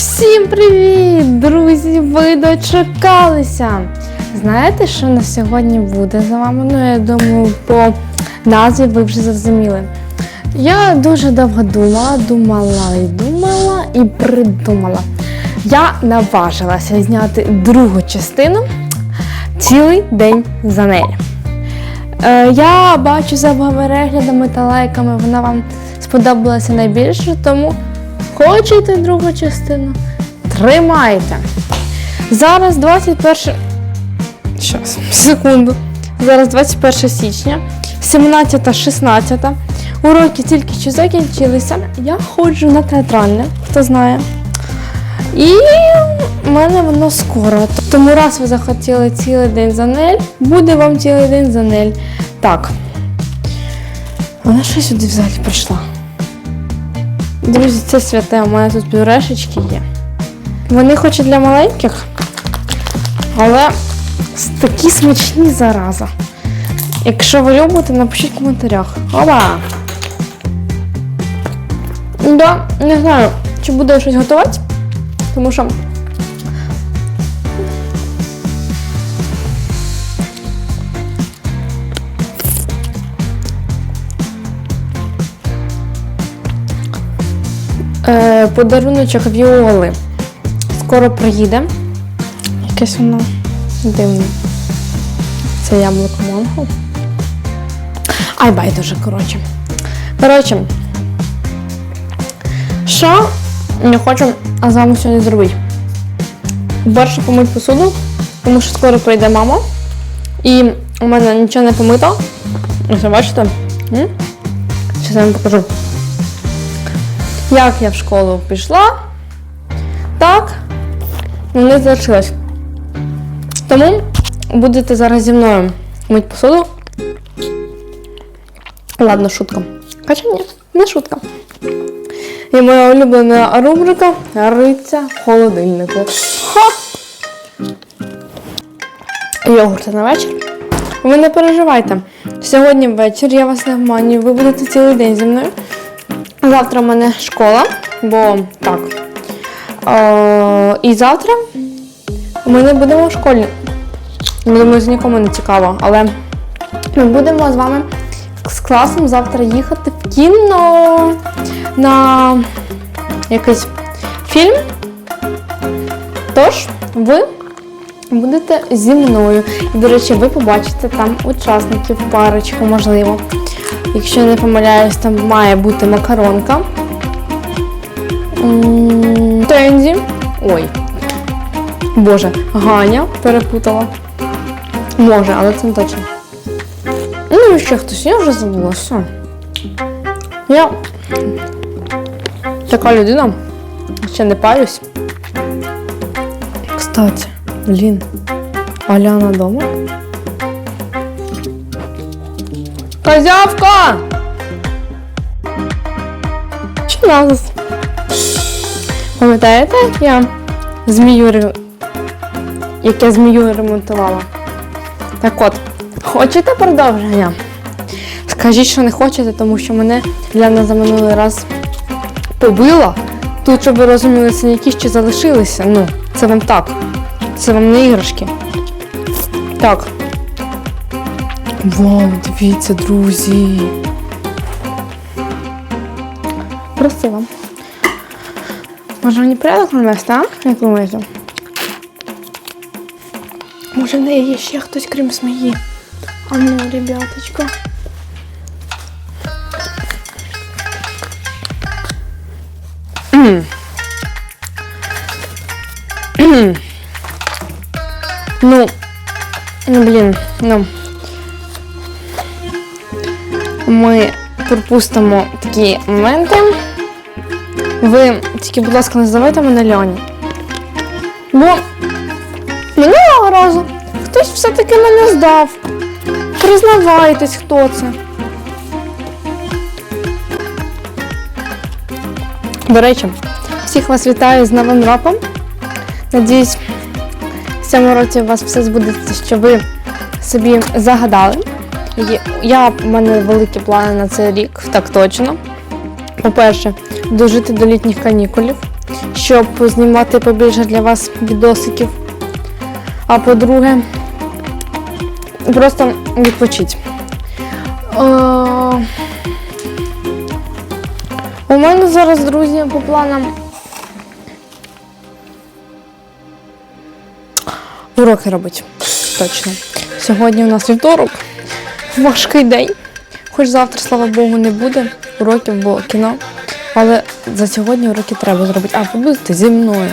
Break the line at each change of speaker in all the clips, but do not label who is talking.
Всім привіт, друзі! Ви дочекалися! Знаєте, що на сьогодні буде за вами? Ну, я думаю, по назві ви вже зрозуміли. Я дуже довго думала, думала і думала і придумала. Я наважилася зняти другу частину цілий день за неї. Е, я бачу за переглядами та лайками, вона вам сподобалася найбільше, тому хочете другу частину? Тримайте. Зараз 21. Щас, секунду. Зараз 21 січня, 17-16. Уроки тільки що закінчилися. Я ходжу на театральне, хто знає. І в мене воно скоро. Тому раз ви захотіли цілий день за Нель, буде вам цілий день за Нель. Так. Вона що сюди взагалі прийшла? Друзі, це святе, у мене тут пюрешечки є. Вони хоч і для маленьких, але такі смачні зараза. Якщо ви любите, напишіть в коментарях. Опа! Да, не знаю, чи буду я щось готувати, тому що. Е, подаруночок Віоли скоро приїде. Якесь воно дивне. Це яблуко манго. Ай, байдуже, коротше. Коротше, що я хочу з вами сьогодні зробити? Перше помить посуду, тому що скоро прийде мама. І у мене нічого не помито. Ось, бачите? Зараз я вам покажу. Як я в школу пішла, так не залишилось. Тому будете зараз зі мною мити посуду. Ладно, шутка. Хоча ні, не шутка. І моя улюблена рубрика Риця в холодильнику. Ха! Йогурти на вечір. Ви не переживайте. Сьогодні ввечері я вас не обманюю, ви будете цілий день зі мною. Завтра в мене школа, бо так. Е, і завтра ми не будемо в школі. Думаю, з нікому не цікаво, але ми будемо з вами з класом завтра їхати в кіно на якийсь фільм. Тож, ви будете зі мною. І, до речі, ви побачите там учасників парочку, можливо. Якщо не помиляюсь, там має бути макаронка. Тензі. Ой. Боже, Ганя перепутала. Може, але це не точно. Ну, і ще хтось, я вже забула, все. Я така людина, ще не парюсь. Кстати, блін, Аляна дома? Козявка! Чи нас? Пам'ятаєте, я змію ре- як я змію ремонтувала? Так от, хочете продовження? Скажіть, що не хочете, тому що мене Ляна за минулий раз побила. Тут, щоб ви розуміли, синяки ще залишилися. Ну, це вам так. Це вам не іграшки. Так. Вау, дивіться, друзі. Красиво. Може мені порядок навести, а? Як думаєте? Може в неї є ще хтось, крім змії? А ну, ребяточка. Ну, ну, блін, ну. Ми пропустимо такі моменти. Ви тільки, будь ласка, не здавайте мене Льоні. Бо минулого разу хтось все-таки мене здав. Признавайтесь, хто це. До речі, всіх вас вітаю з Новим роком. Надіюсь, цьому році у вас все збудеться, що ви собі загадали. Я, в мене великі плани на цей рік, так точно. По-перше, дожити до літніх канікулів. щоб знімати побільше для вас відосиків. А по-друге, просто відпочить. Е, У мене зараз, друзі, по планам. Уроки робить. Точно. Сьогодні у нас вівторок. Важкий день. Хоч завтра, слава Богу, не буде уроків, бо кіно. Але за сьогодні уроки треба зробити. А ви будете зі мною.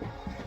Thank you.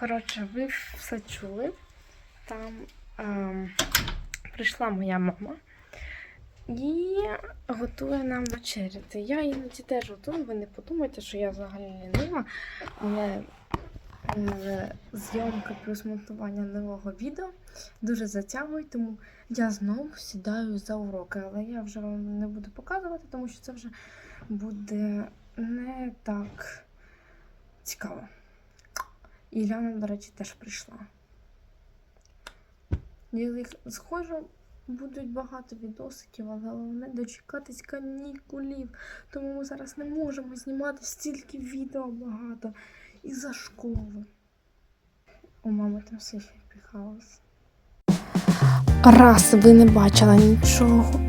Коротше, ви все чули. Там ем, прийшла моя мама і готує нам вечеряти. Я іноді теж готую, ви не подумайте, що я взагалі лінива, але е, зйомка плюс монтування нового відео дуже затягує, тому я знову сідаю за уроки. Але я вже вам не буду показувати, тому що це вже буде не так цікаво. І Іляна, до речі, теж прийшла. Їх схожу, будуть багато відосиків, але головне дочекатись канікулів. Тому ми зараз не можемо знімати стільки відео багато із-за школи. У мами там все ще. Раз ви не бачила нічого.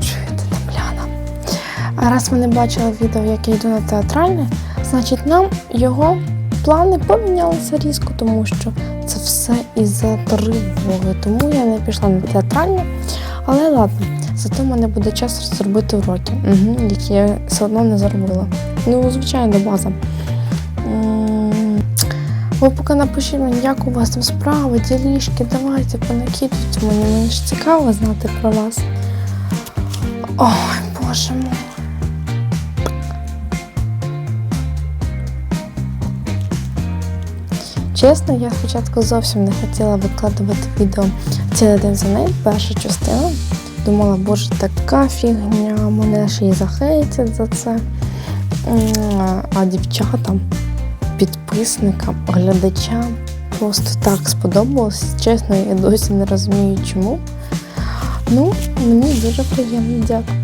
Чуєте, Демляна? А раз ви не бачили відео, як я йду на театральне, значить нам його плани помінялися різко, тому що це все із-за тривоги. Тому я не пішла на театральне. Але ладно, зато в мене буде час зробити уроки, угу, які я все одно не зробила. Ну, звичайно, база. Ви поки напишіть мені, як у вас там справи, ділішки, давайте понакидуйте мені, мені ж цікаво знати про вас. Ой, боже мой. Чесно, я спочатку зовсім не хотіла викладувати відео цілий день за нею, перша частина. Думала, боже, така фігня, мене ж і захейтять за це. А дівчатам, підписникам, глядачам
просто так сподобалось. Чесно, я досі не розумію чому. Ну, мені дуже приємно, дякую.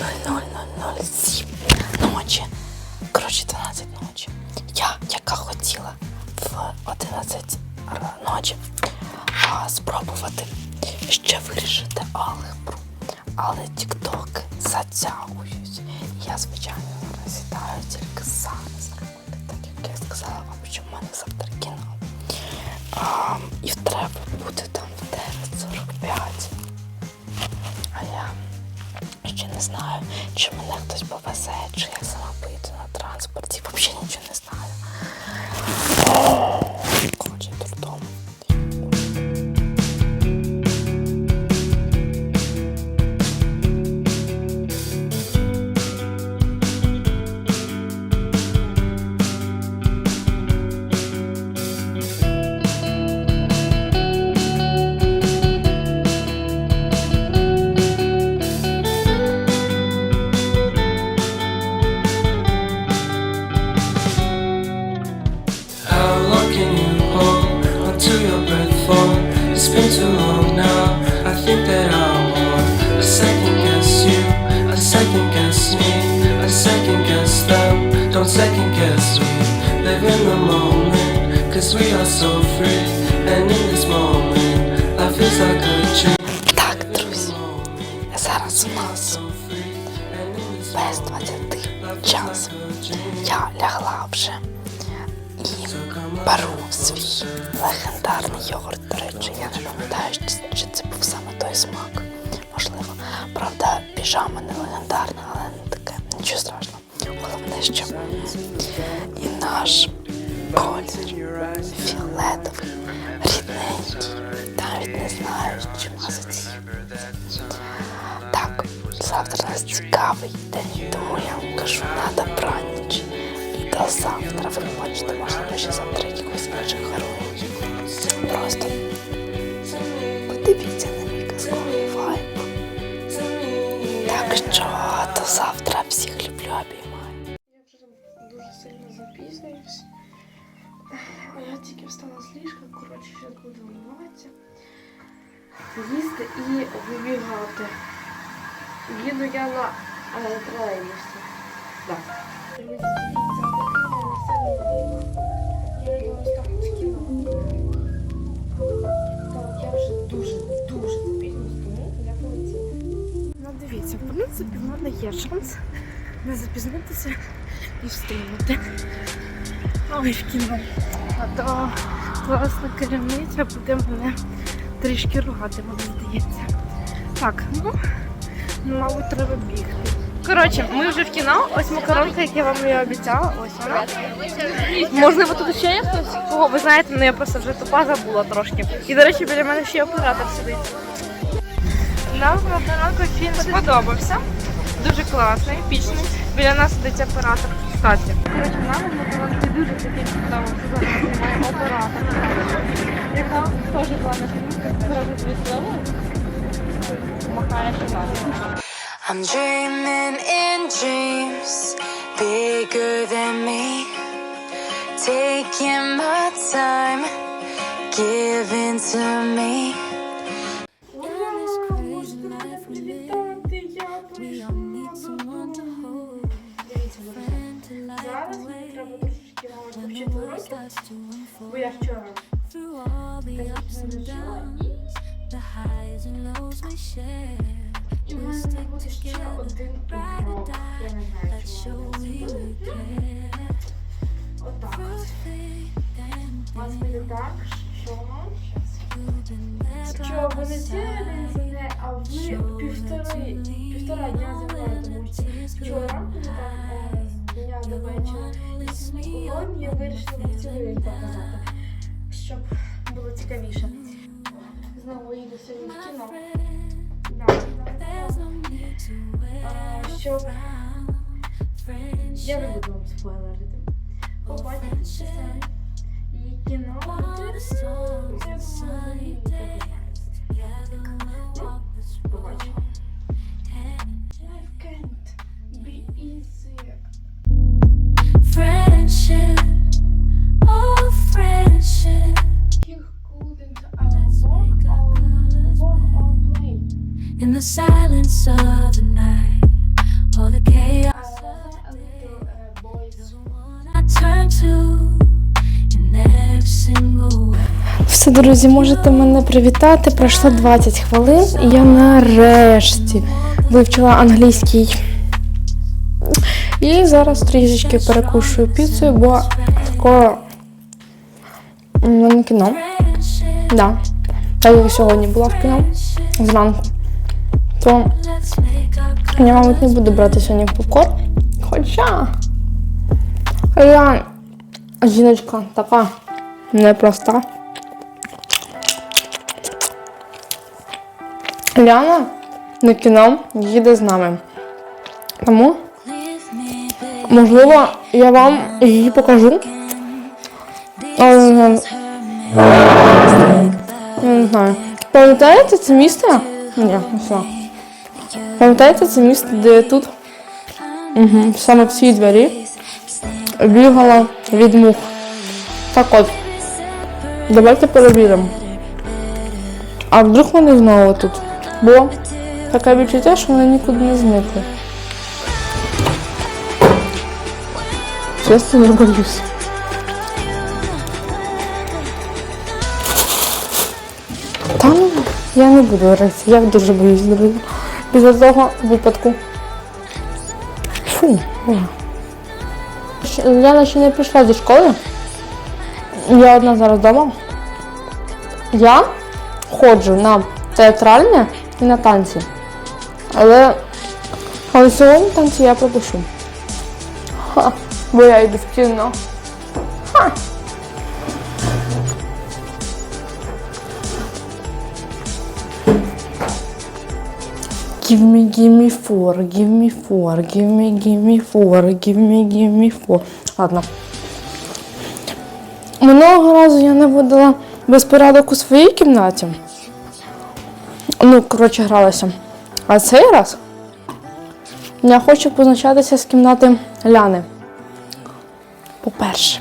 00.00.07 ночі. Коротше, 12 ночі. Я, яка хотіла в 11 ночі а, спробувати ще вирішити алгебру. Але тіктоки затягують. Я, звичайно, не тільки зараз так як я сказала вам, що в мене завтра кіно. А, і треба бути там в 9.45. не знаю, чи мене хтось повезе, чи я сама поїду на транспорті. Взагалі нічого не беру свій легендарний йогурт. До речі, я не пам'ятаю, чи- чи це був саме той смак. Можливо. Правда, піжама не легендарна, але не таке. Нічого страшного. Головне, що і наш колір фіолетовий, рідненький. Навіть не знаю, чим асоціює. Так, завтра нас цікавий день, тому я вам кажу на добраніч. До завтра ви побачите, можливо, ще завтра якихось інших героїв. Просто подивіться на мій казковий вайб. Так що до завтра всіх люблю, обіймаю.
Я вже дуже сильно запізнююсь. Я тільки встала з ліжка, коротше, зараз буду вмиватися, їсти і вибігати. Їду я на тролейбусі. Так. Ну в принципі, в мене є шанс не запізнитися і встигнути. Ой, в кіно. А то класна керівниця буде мене трішки ругати, мені здається. Так, ну, мабуть, треба бігти. Коротше, ми вже в кіно. Ось макаронка, як я вам і обіцяла. Ось вона. Можливо, тут ще є хтось? Кого ви знаєте, ну я просто вже тупа забула трошки. І, до речі, біля мене ще оператор сидить. Нам макаронка фільм сподобався. Дуже класний, епічний. Біля нас сидить оператор. Кстати. Коротше, нам макаронки дуже такий що зараз знімає оператор. Яка теж була на фільмі, зразу світло. Махає шинами.
I'm dreaming in dreams bigger than me. Taking my time, giving to me.
Я вчора і, в мене буде ще один урок. Я не знаю, чому. Отак. У вас буде так, що що ви не цілий день а ви півтори, півтора дня за тому що вчора, там, дня до вечора, і сьогодні я вирішила цілий показати, щоб було цікавіше. Знову їду сьогодні в кіно. Да. Е, Щоб я не буду вам спойлерити. Побачите самі. І кіно буде, Друзі, можете мене привітати. Пройшло 20 хвилин, і я нарешті вивчила англійський. І зараз трішечки перекушую піцею, бо скоро у мене кіно. Да. Як сьогодні була в кіно зранку. То я, мабуть, не буду брати сьогодні попкорн. Хоча я жіночка така непроста. Ляна на кіно їде з нами. Тому, можливо, я вам її покажу. Але не знаю. Я. Пам'ятаєте це місто? Ні, знаю. Пам'ятаєте це місто, де тут угу, саме в цій двері бігала від мух. Так от. Давайте перевіримо. А вдруг вони знову тут? Бо таке відчуття, що вони нікуди не зникли. Чесно, не боюсь. Та ну, я не буду ритися, я дуже боюсь друзі. Після того випадку. Фу. Яна ще не прийшла зі школи. Я одна зараз вдома. Я ходжу на театральне і на танці. Але, але сьогодні танці я пропишу. Ха, бо я йду в кіно. Ха. Give me, give me four, give me four, give me, give me four, give me, give me four. Ладно. Минулого разу я наводила безпорядок у своїй кімнаті. Ну, коротше, гралася. А цей раз я хочу позначатися з кімнати Ляни. По-перше,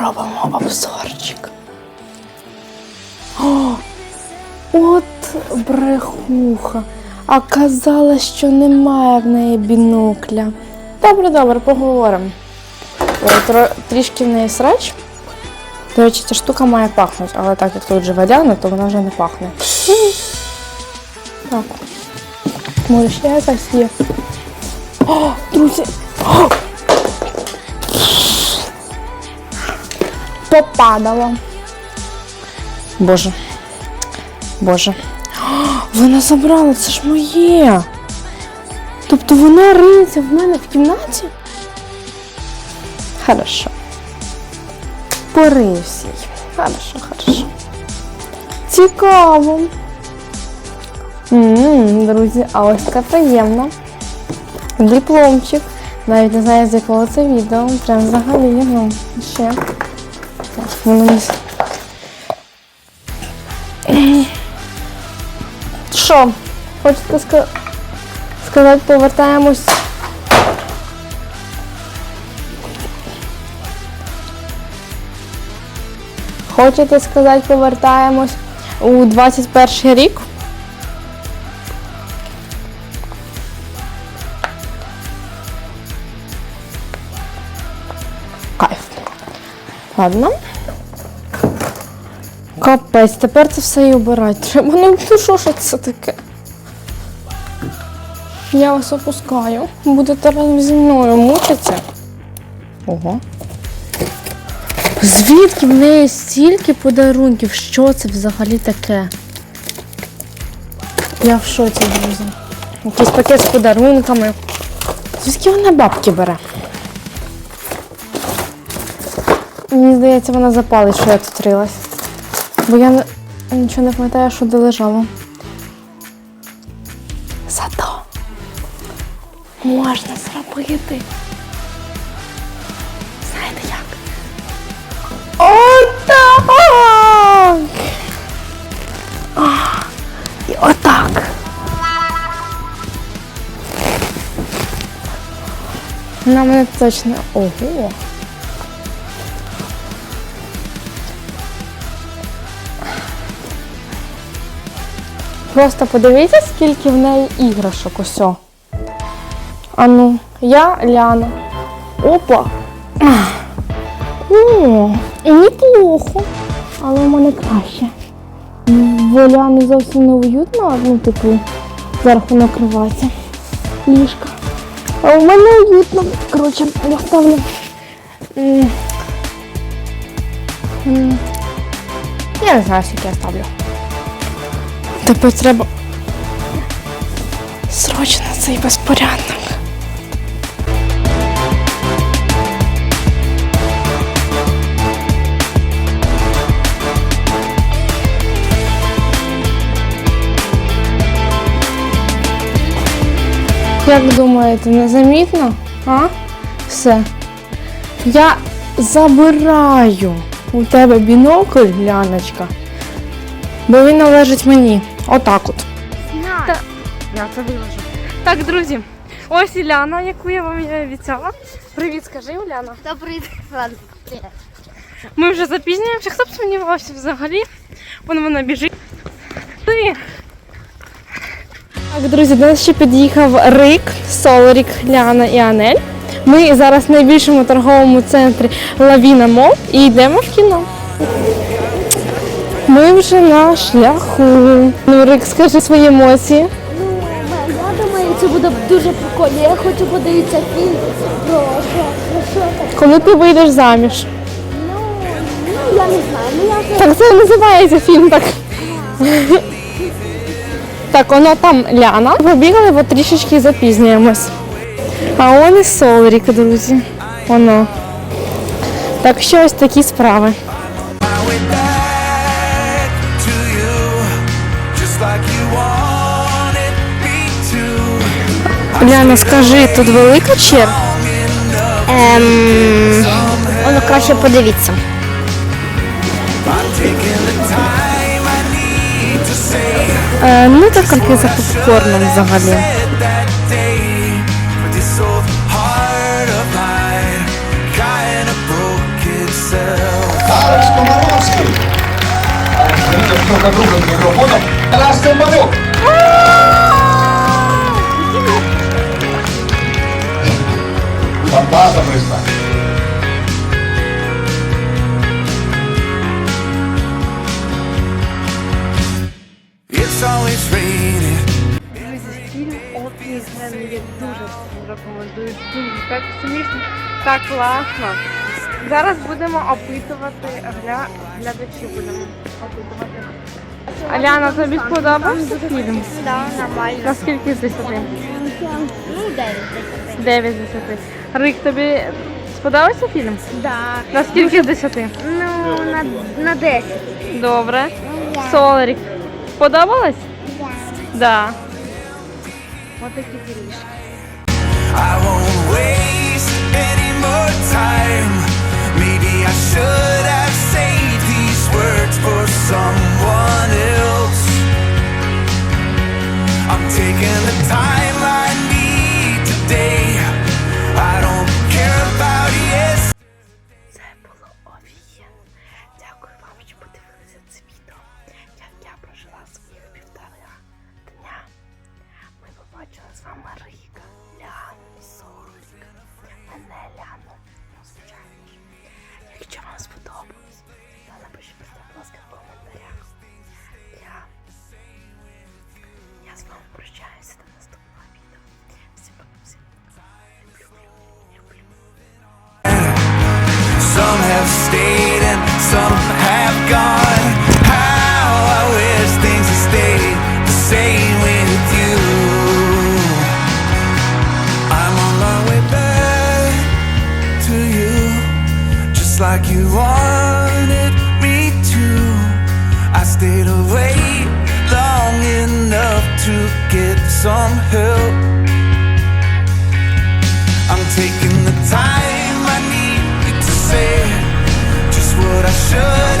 робимо обзорчик. О, от брехуха. А казала, що немає в неї бінокля. Добре, добре, поговоримо. Тро- Трішки в неї срач. До речі, ця штука має пахнути, але так як тут живе Діана, то вона вже не пахне. Так. Може, ще якась є. О, друзі! О! Попадало. Боже. Боже. Вона забрала, це ж моє. Тобто вона риється в мене в кімнаті? Хорошо. Порився їй. Хорошо, хорошо. Цікаво. м друзі, а ось така приємна. Дипломчик. Навіть не знаю, з якого це відео. Прям взагалі, ну, ще. Що? Хочете сказати, повертаємось. Хочете сказати, повертаємось у 21 рік? Кайф. Ладно. Капець, тепер це все і обирати треба. Ну, ну що ж це таке? Я вас опускаю. Будете разом зі мною мучитися. Ого. Звідки в неї стільки подарунків? Що це взагалі таке? Я в шоці, друзі. Якийсь пакет з подарунками. Звідки вона бабки бере? Мені здається, вона запалить, що я тут рилась. Бо я нічого не пам'ятаю, що де лежало. Зато можна зробити. Отак. На мене точно. Ого. Просто подивіться, скільки в неї іграшок усьо. А ну, я Ляна. Опа. О, і неплохо. Але в мене краще. В Ляни зовсім не уютно, ну, типу, зверху накривається ліжка. А у мене уютно. Коротше, я ставлю. Я не знаю, скільки я ставлю. Тепер треба срочно цей безпорядок. Як думаєте, незамітно? А? Все. Я забираю у тебе бінокль, Ляночка. Бо він належить мені. Отак от.
Я це виложу. Так, друзі, ось Іляна, яку я вам обіцяла. Привіт, скажи, Уляна.
Добрий ранок.
Ми вже запізнюємося. Хто б сумнівався взагалі? Вон вона біжить. Ти.
Так, друзі, до нас ще під'їхав Рик, Солорік, Ляна і Анель. Ми зараз в найбільшому торговому центрі Лавіна Мол і йдемо в кіно. Ми вже на шляху. Ну, Рик, скажи свої емоції.
Ну, я думаю, це буде дуже прикольно. Я хочу подивитися фільм про що, про що так.
Коли ти вийдеш заміж?
Ну, ну я не знаю. Ну я вже
Так це називається фільм так. Так, воно там Ляна. Побігали, бо трішечки запізнюємось. А он і Солрік, друзі. Воно. Так що ось такі справи. Ляна, скажи, тут велика черга?
Ем, воно краще подивіться.
Ну так як за попкорном взагалі.
Тарас Комаровський. Друг друга з мікрофоном. Тарас Стельманюк. Фантаза висна.
Опінгем я дуже рекомендую. Дуже так смішно, так класно. Зараз будемо опитувати гля... глядачів. Будемо опитувати. Аляна, тобі сподобався фільм?
Да, нормально.
Наскільки з 10?
Ну, 9
9 з 10. Рик, тобі сподобався фільм?
Да.
Наскільки з 10?
Ну, на, на 10.
Добре. Соларік. Сподобалось? Так. Да. Ось такі фільмішки.
I won't waste any more time. Maybe I should have saved these words for someone else. You wanted me to. I stayed away long enough to get some help. I'm taking the time I need to say just what I should